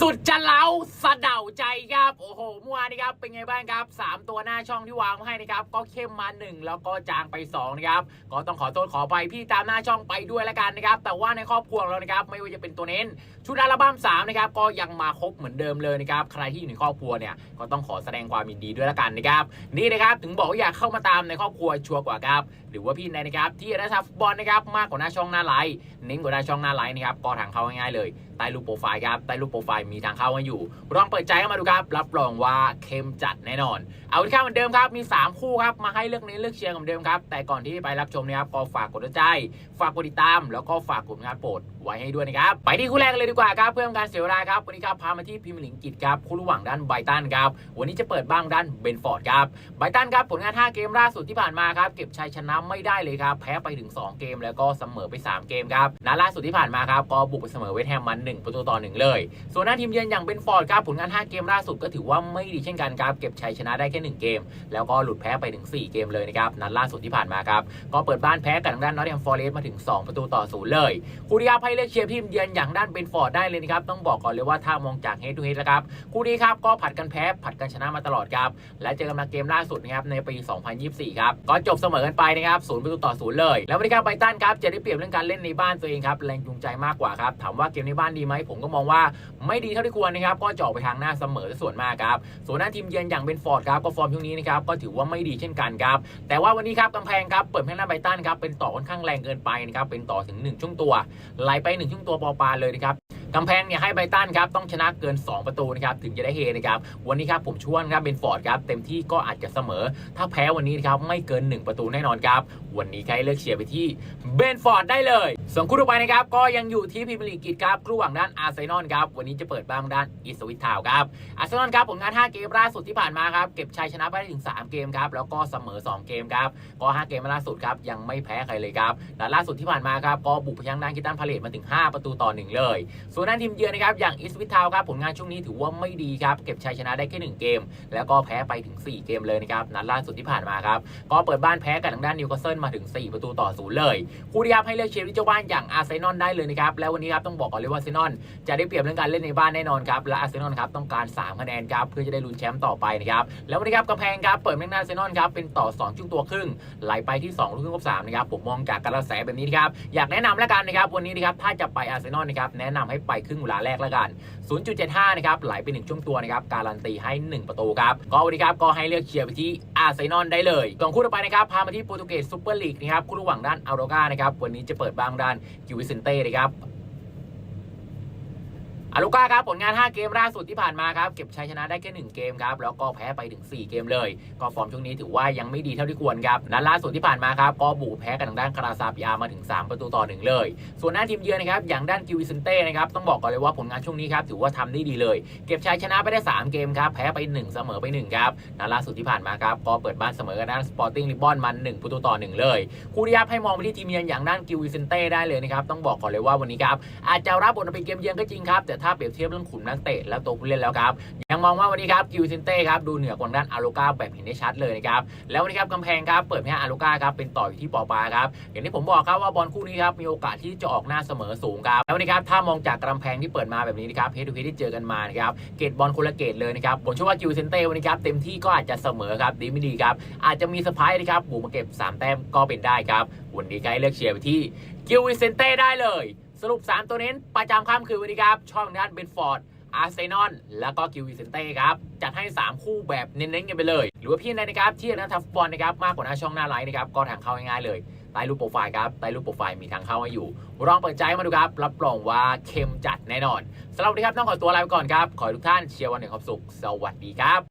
สุดจะเล้าสะเดาใจครับโอ้โหเมื่อวานนี้ครับเป็นไงบ้างครับ 3 ตัวหน้าช่องที่วางมาให้นะครับก็เข้มมา 1 แล้วก็จางไป2นะครับก็ต้องขอโทษขอไปพี่ตามหน้าช่องไปด้วยแล้วกันนะครับแต่ว่าในครอบครัวเรานะครับไม่ว่าจะเป็นตัวเน้น ชุดอัลบั้ม3นะครับก็ยังมาครบเหมือนเดิมเลยนะครับใครที่อยู่ในครอบครัวเนี่ยก็ต้องขอแสดงความยินดีด้วยแล้วกันนะครับนี่นะครับถึงบอกว่าอยากเข้ามาตามในครอบครัวชัวร์กว่าครับหรือว่าพี่ในนะครับที่รัฐฟุตบอลนะครับมากกว่าหน้าช่องหน้าไลน์เน้นกว่าหน้าช่องหน้าไลน์นะครับก็ทางเข้าง่ายๆเลย ใต้รูปโปรไฟล์ครับใต้รูปโปรไฟล์มีทางเข้าให้อยู่ลองเปิดใจเข้ามาดูครับ รับรองว่าเข้มจัดแน่นอน เอาที่ข้าเหมือนเดิมครับ มี 3 คู่ครับ มาให้เลือกเน้นเลือกเชียร์เหมือนเดิมครับ แต่ก่อนที่ไปรับชมนะครับก็ฝากกดติดใจ ฝากกดติดตาม แล้วก็ฝากกดงานโปรดไว้ให้ด้วยนะครับ ไปที่คู่แรกเลยดีกว่าครับ เพื่อนการเสียเวลาครับวันนี้ครับพามาที่พรีเมียร์ลีกอังกฤษครับคู่ระหว่างด้านไบตันครับวันนี้จะเปิดบ้างด้านเบนฟอร์ดครับไบตันครับผลงาน 5 เกมล่าสุดที่ผ่านมาครับเก็บชัยชนะไม่ได้เลยครับแพ้ไปถึง 2 เกมแล้วก็เสมอไป 3 เกมครับนัดล่าสุดที่ผ่านมาครับก็บุกไปเสมอเวสต์แฮมมัน1 ประตูต่อ 1 เลย ส่วนหน้าทีมเยือนอย่างเบนฟอร์ดครับผลงาน 5 เกมล่าสุดก็ถือว่าไม่ดีเช่นกันครับเก็บชัยชนะได้แค่ 1 เกม แล้วก็หลุดแพ้ไปถึง 4 เกมเลยนะครับนัดล่าสุดที่ผ่านมาครับก็เปิดบ้านแพ้กับทางด้านนอตติงแฮมฟอร์เรสต์มาถึง 2 ประตูต่อศูนย์เลยคู่นี้ครับให้เลือกเชียร์ทีมเยือนอย่างด้านเบนฟอร์ดได้เลยนะครับต้องบอกก่อนเลยว่าถ้ามองจากเฮดทูเฮดแล้วครับคู่นี้ครับก็ผัดกันแพ้ผัดกันชนะมาตลอดครับและเจอกันมาเกมล่าสุดนะครับในปี 2024 ครับก็จบเสมอกันไปนะครับศูนย์ประตูต่อศูนย์เลย แล้ววันนี้ครับไบตันครับจะได้เปรียบเรื่องการเล่นในบ้านตัวเองครับแรงจูงใจมากกว่าครับถามว่าเกมในบ้านดีไหมผมก็มองว่าไม่ดีเท่าที่ควรนะครับก็จะอไปทางหน้าเสมอส่วนมากครับส่วนหน้าทีมเยือนอย่างเบนฟอร์ดครับก็ฟอร์มช่วงนี้นะครับก็ถือว่าไม่ดีเช่นกันครับแต่ว่าวันนี้ครับกำแพงครับเปิดแพ้หน้าไบตันครับเป็นต่อค่อนข้างแรงเกินไปนะครับเป็นต่อถึง 1 ช่วงตัวไหลไป 1 ช่วงตัวปอปาเลยนะครับกำแพงเนี่ยให้ไบตันครับต้องชนะเกิน 2 ประตูนะครับถึงจะได้เฮนะครับวันนี้ครับผมชวนครับเบนฟอร์ดครับเต็มที่ก็อาจจะเสมอ ถ้าแพ้วันนี้นะครับไม่เกิน 1 ประตูแน่นอนครับวันนี้ใครเลือกเชียร์ไปที่เบนฟอร์ดได้เลย ส่วนคู่ต่อไปนะครับก็ยังอยู่ที่พรีเมียร์ลีกอังกฤษครับคู่หว่างด้านอาร์เซนอลครับวันนี้จะเปิดบ้างด้านอิสวิททาวครับอาร์เซนอลครับผลงาน5เกมล่าสุดที่ผ่านมาครับเก็บชัยชนะไปได้ถึง 3 เกมครับแล้วก็เสมอ 2 เกมครับก็ 5 เกมล่าสุดครับยังไม่แพ้ใครเลยครับแต่ล่าสุดที่ผ่านมาครับก็บุกไปยังด้านคิตันพาเลตมาถึง 5 ประตูต่อ 1 เลย ส่วนด้านทีมเยือนนะครับอย่างอิสวิททาวครับผลงานช่วงนี้ถือว่าไม่ดีครับเก็บชัยชนะได้แค่1เกม แล้วก็แพ้ไปถึง 4 เกมเลยนะครับนัดล่าสุดที่ผ่านมาครับก็เปิดบ้านแพ้กับทางด้านนิวคาสเซิลมาถึง 4 ประตูต่อศูนย์เลยคู่ที่ครับให้เลือกเชียร์ที่จ้าบ้านอย่างอาร์เซนอลได้เลยนะครับแล้ววันนี้ครับต้องบอกก่อนเลยว่าอาร์เซนอลจะได้เปรียบเรื่องการเล่นในบ้านแน่นอนครับและอาร์เซนอลครับต้องการ3คะแนนครับเพื่อจะได้ลุ้นแชมป์ต่อไปนะครับแล้ววันนี้ครับกำแพงครับเปิดแมกนาอาร์เซนอลครับเป็นต่อ2ช่วงตัวครึ่งไหลไปที่2ลูกครึ่งกับ3นะครับผมมองจากกระแสแบบนี้นครับอยากแนะนำแล้วกันนะครับวันนี้นะครับถ้าจะไปอาร์เซนอลนะครับแนะนำให้ไปครึ่งเวลาแรกแล้วกัน 0.75 นะครับไหลไปหนึ่งช่วงตัวนะครับการันตีให้ 1 ประตูครับก็วันนี้ครับก็ให้เลือกเชียร์ไปที่ อาร์เซนอลได้เลยส่วนคู่ต่อไปนะครับพามาที่โปรตุเกสซูเปอร์ลีกนะครับคู่ระหว่างด้านออร์โรกานะครับวันนี้จะเปิดบ้างด้านกิวิเซนเต้นะครับ อาลูก้าครับผลงาน 5 เกมล่าสุดที่ผ่านมาครับเก็บชัยชนะได้แค่ 1 เกมครับแล้วก็แพ้ไปถึง 4 เกมเลย ก็ฟอร์มช่วงนี้ถือว่ายังไม่ดีเท่าที่ควรครับนัดล่าสุดที่ผ่านมาครับก็บุกแพ้กันทางด้านคาราซาปิอามาถึง 3 ประตูต่อ 1 เลย ส่วนหน้าทีมเยือนนะครับอย่างด้านกิวิเซนเต้นะครับต้องบอกก่อนเลยว่าผลงานช่วงนี้ครับถือว่าทำได้ดีเลย เก็บชัยชนะไปได้ 3 เกมครับแพ้ไป 1 เสมอไป1ครับนัดล่าสุดที่ผ่านมาครับก็เปิดบ้านเสมอกับด้านสปอร์ติ้งลิบอนมัน1ประตูต่อ 1 เลยคู่ที่ยับให้มองไปที่ทีมเยือนอย่างด้านกิวิเซนเต้ได้เลยนะครับต้องบอกก่อนเลยว่าวันนี้ครับอาจจะรับบทเป็นเกมเยือนก็จริงครับแต่ถ้าเปรียบเทียบเรื่องขุมนักเตะและตัวผู้เล่นแล้วครับ ยังมองว่าวันนี้ครับกิวซินเต้ครับดูเหนือกว่าด้านอารูกาแบบเห็นได้ชัดเลยนะครับแล้ววันนี้ครับกำแพงครับเปิดให้อารูกาครับเป็นต่ออยู่ที่ปอปาครับอย่างที่ผมบอกครับว่าบอลคู่นี้ครับมีโอกาสที่จะออกหน้าเสมอสูงครับแล้ววันนี้ครับถ้ามองจากกำแพงที่เปิดมาแบบนี้นะครับเฮดูเฮดที่เจอกันมานะครับเกตบอลคนละเกตเลยนะครับผมเชื่อว่ากิวซินเต้วันนี้ครับเต็มที่ก็อาจจะเสมอครับดีไม่ดีครับอาจจะมีสปายนะครับบุกมาเก็บสามแต้มก็เป็นได้ครับวันนี้ใครเลือกเชียร์ไปที่กิวซินเต้ได้เลย สรุป 3 ตัวเน้นประจำค่ำคืนวันนี้ครับ ช่องด้านเบนฟอร์ดอาร์เซนอลแล้วก็กิววิเซนเต้ครับ จัดให้ 3 คู่แบบเน้นๆกันไปเลย หรือว่าพี่ใดนะครับที่นักทัฟฟุตบอลนะครับมากกว่าหน้าช่องหน้าไลน์นะครับก็ทางเข้าง่ายๆเลยใต้รูปโปรไฟล์ครับใต้รูปโปรไฟล์มีทางเข้าให้อยู่ลองเปิดใจมาดูครับรับรองว่าเข้มจัดแน่นอนสำหรับวันนี้ครับต้องขอตัวลาไปก่อนครับขอให้ทุกท่านเชียร์วันแห่งความสุข สวัสดีครับ